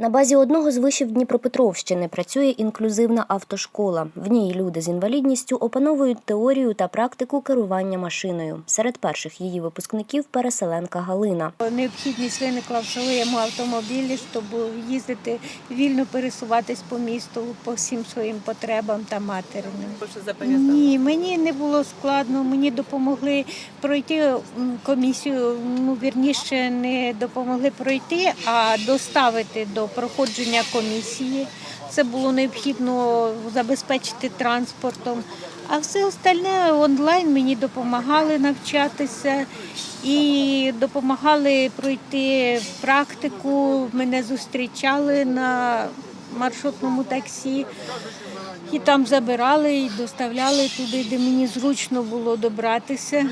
На базі одного з вишів Дніпропетровщини працює інклюзивна автошкола. В ній люди з інвалідністю опановують теорію та практику керування машиною. Серед перших її випускників переселенка Галина. Необхідність виникла в своєму автомобілі, щоб їздити вільно пересуватись по місту по всім своїм потребам та материним. Ні, мені не було складно. Мені допомогли пройти комісію. Ну вірніше не допомогли пройти, а доставити до проходження комісії. Це було необхідно забезпечити транспортом. А все остальне онлайн мені допомагали навчатися і допомагали пройти практику. Мене зустрічали на маршрутному таксі. І там забирали і доставляли туди, де мені зручно було добратися.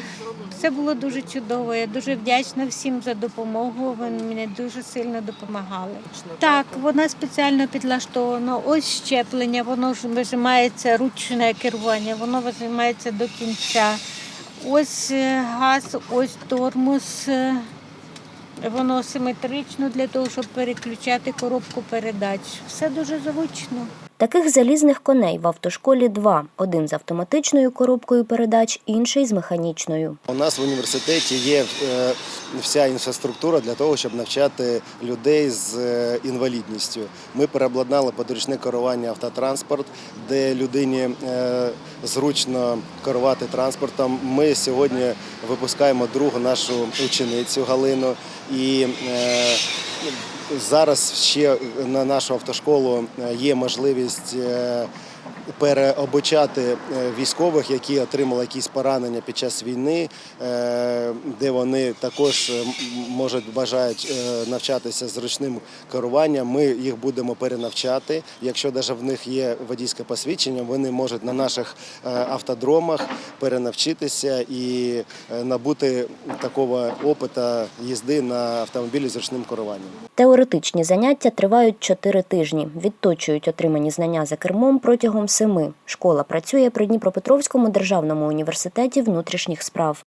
Це було дуже чудово. Я дуже вдячна всім за допомогу. Вони мені дуже сильно допомагали. Так, вона спеціально підлаштована. Ось щеплення, воно ж вижимається ручне керування, воно вижимається до кінця. Ось е, газ, ось тормоз. е, Воно симетрично для того, щоб переключати коробку передач. Все дуже зручно. Таких залізних коней в автошколі два: один з автоматичною коробкою передач, інший з механічною. У нас в університеті є е, вся інфраструктура для того, щоб навчати людей з е, інвалідністю. Ми переобладнали подручне керування автотранспорт, де людині е, зручно керувати транспортом. Ми сьогодні випускаємо другу нашу ученицю Галину і. Зараз ще на нашу автошколу е, є можливість е, переобучати е, військових, які отримали якісь поранення під час війни, е, де вони також е, можуть бажають навчатися зручним керуванням. Ми їх будемо перенавчати. Якщо навіть в них є водійське посвідчення, вони можуть на наших автодромах перенавчитися і набути такого опиту їзди на автомобілі з ручним керуванням. Теоретичні заняття тривають чотири тижні. Відточують отримані знання за кермом протягом семи. Школа працює при Дніпропетровському державному університеті внутрішніх справ.